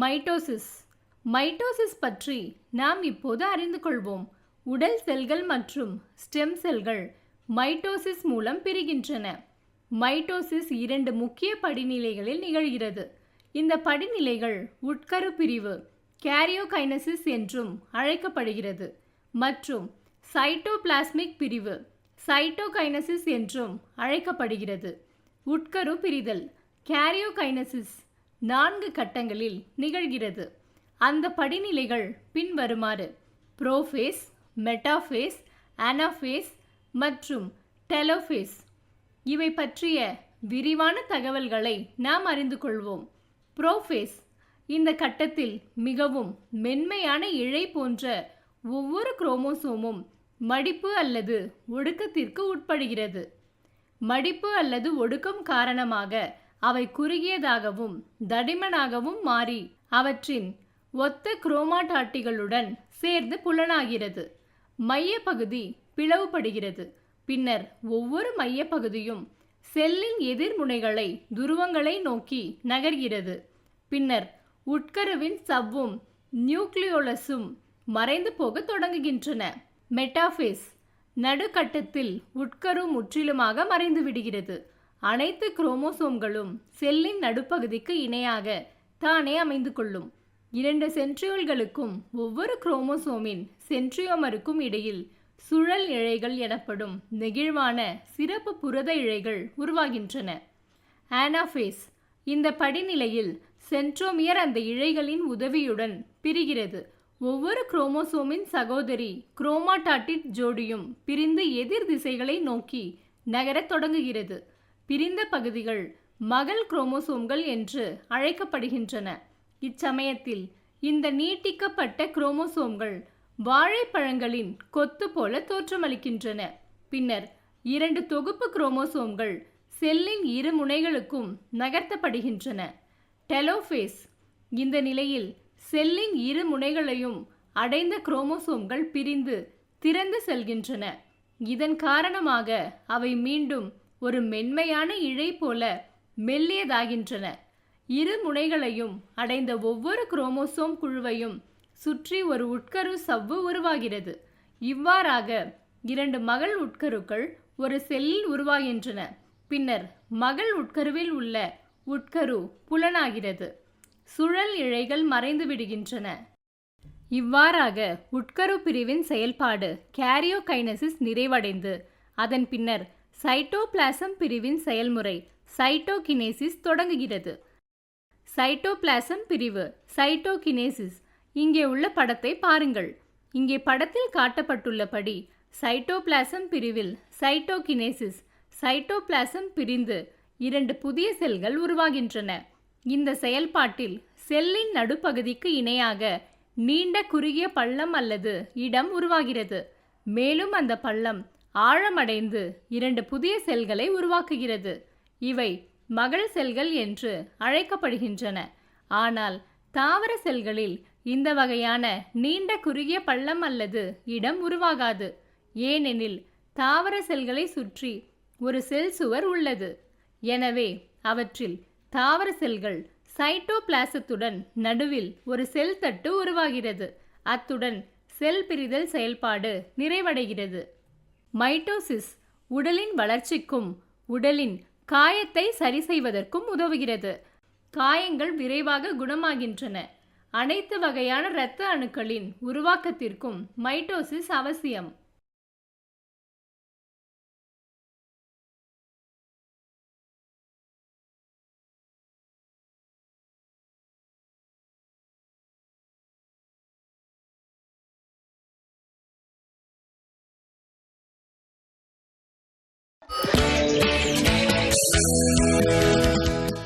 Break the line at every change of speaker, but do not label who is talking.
Mitosis. Mitosis பற்றி நாம் இப்போது அறிந்து கொள்வோம். உடல் செல்கள் மற்றும் ஸ்டெம் செல்கள் மைட்டோசிஸ் மூலம் பிரிகின்றன. மைட்டோசிஸ் இரண்டு முக்கிய படிநிலைகளில் நிகழ்கிறது. இந்த படிநிலைகள் உட்கரு பிரிவு கேரியோகைனசிஸ் என்றும் அழைக்கப்படுகிறது மற்றும் சைட்டோபிளாஸ்மிக் பிரிவு சைட்டோகைனசிஸ் என்றும் அழைக்கப்படுகிறது. உட்கரு பிரிதல் கேரியோகைனசிஸ் நான்கு கட்டங்களில் நிகழ்கிறது. அந்த படிநிலைகள் பின்வருமாறு ப்ரோஃபேஸ் மெட்டாஃபேஸ் அனாஃபேஸ் மற்றும் டெலோஃபேஸ். இவை பற்றிய விரிவான தகவல்களை நாம் அறிந்து கொள்வோம். ப்ரோஃபேஸ் இந்த கட்டத்தில் மிகவும் மென்மையான இழை போன்ற ஒவ்வொரு குரோமோசோமும் மடிப்பு அல்லது ஒடுக்கத்திற்கு உட்படுகிறது. மடிப்பு அல்லது ஒடுக்கம் காரணமாக அவை குறுகியதாகவும் தடிமனாகவும் மாறி அவற்றின் ஒத்த குரோமாட்டாட்டிகளுடன் சேர்ந்து புலனாகிறது. மையப்பகுதி பிளவுபடுகிறது. பின்னர் ஒவ்வொரு மையப்பகுதியும் செல்லின் எதிர்முனைகளை துருவங்களை நோக்கி நகர்கிறது. பின்னர் உட்கருவின் சவ்வும் நியூக்ளியோலஸும் மறைந்து போக தொடங்குகின்றன. மெட்டாஃபேஸ் நடுக்கட்டத்தில் உட்கரு முற்றிலுமாக மறைந்து விடுகிறது அனைத்து குரோமோசோம்களும் செல்லின் நடுப்பகுதிக்கு இணையாக தானே அமைந்து கொள்ளும். இரண்டு சென்ட்ரியோல்களுக்கும் ஒவ்வொரு குரோமோசோமின் சென்ட்ரியோமருக்கும் இடையில் சுழல் இழைகள் எனப்படும் நெகிழ்வான சிறப்பு புரத இழைகள் உருவாகின்றன. ஆனாஃபேஸ் இந்த படிநிலையில் சென்ட்ரோமியர் அந்த இழைகளின் உதவியுடன் பிரிகிறது. ஒவ்வொரு குரோமோசோமின் சகோதரி குரோமாட்டாட்டிட் ஜோடியும் பிரிந்து எதிர் திசைகளை நோக்கி நகரத் தொடங்குகிறது. பிரிந்த பகுதிகள் மகள் குரோமோசோம்கள் என்று அழைக்கப்படுகின்றன. இச்சமயத்தில் இந்த நீட்டிக்கப்பட்ட குரோமோசோம்கள் வாழைப்பழங்களின் கொத்து போல தோற்றமளிக்கின்றன. பின்னர் இரண்டு தொகுப்பு குரோமோசோம்கள் செல்லின் இரு முனைகளுக்கும் நகர்த்தப்படுகின்றன. டெலோஃபேஸ் இந்த நிலையில் செல்லின் இரு முனைகளையும் அடைந்த குரோமோசோம்கள் பிரிந்து திறந்து செல்கின்றன. இதன் காரணமாக அவை மீண்டும் ஒரு மென்மையான இழை போல மெல்லியதாகின்றன. இரு முனைகளையும் அடைந்த ஒவ்வொரு குரோமோசோம் குழுவையும் சுற்றி ஒரு உட்கரு சவ்வு உருவாகிறது. இவ்வாறாக இரண்டு மகள் உட்கருக்கள் ஒரு செல்லில் உருவாகின்றன. பின்னர் மகள் உட்கருவில் உள்ள உட்கரு புலனாகிறது. சுழல் இழைகள் மறைந்து விடுகின்றன. இவ்வாறாக உட்கரு பிரிவின் செயல்பாடு கேரியோகைனசிஸ் நிறைவடைந்து அதன் பின்னர் சைட்டோபிளாசம் பிரிவின் செயல்முறை சைட்டோகினேசிஸ் தொடங்குகிறது. சைட்டோபிளாசம் பிரிவு சைட்டோகினேசிஸ். இங்கே உள்ள படத்தை பாருங்கள். இங்கே படத்தில் காட்டப்பட்டுள்ளபடி சைட்டோபிளாசம் பிரிவில் சைட்டோகினேசிஸ் சைட்டோபிளாசம் பிரிந்து இரண்டு புதிய செல்கள் உருவாகின்றன. இந்த செயல்பாட்டில் செல்லின் நடுப்பகுதிக்கு இணையாக நீண்ட குறுகிய பள்ளம் அல்லது இடம் உருவாகிறது. மேலும் அந்த பள்ளம் ஆழமடைந்து இரண்டு புதிய செல்களை உருவாக்குகிறது. இவை மகள் செல்கள் என்று அழைக்கப்படுகின்றன. ஆனால் தாவர செல்களில் இந்த வகையான நீண்ட குறுகிய பள்ளம் அல்லது இடம் உருவாகாது. ஏனெனில் தாவர செல்களை சுற்றி ஒரு செல் சுவர் உள்ளது. எனவே அவற்றில் தாவர செல்கள் சைட்டோபிளாசத்துடன் நடுவில் ஒரு செல் தட்டு உருவாகிறது. அத்துடன் செல் பிரிதல் செயல்பாடு நிறைவடைகிறது. மைட்டோசிஸ் உடலின் வளர்ச்சிக்கும் உடலின் காயத்தை சரி செய்வதற்கும் உதவுகிறது. காயங்கள் விரைவாக குணமாகின்றன. அனைத்து வகையான இரத்த அணுக்களின் உருவாக்கத்திற்கும் மைட்டோசிஸ் அவசியம்.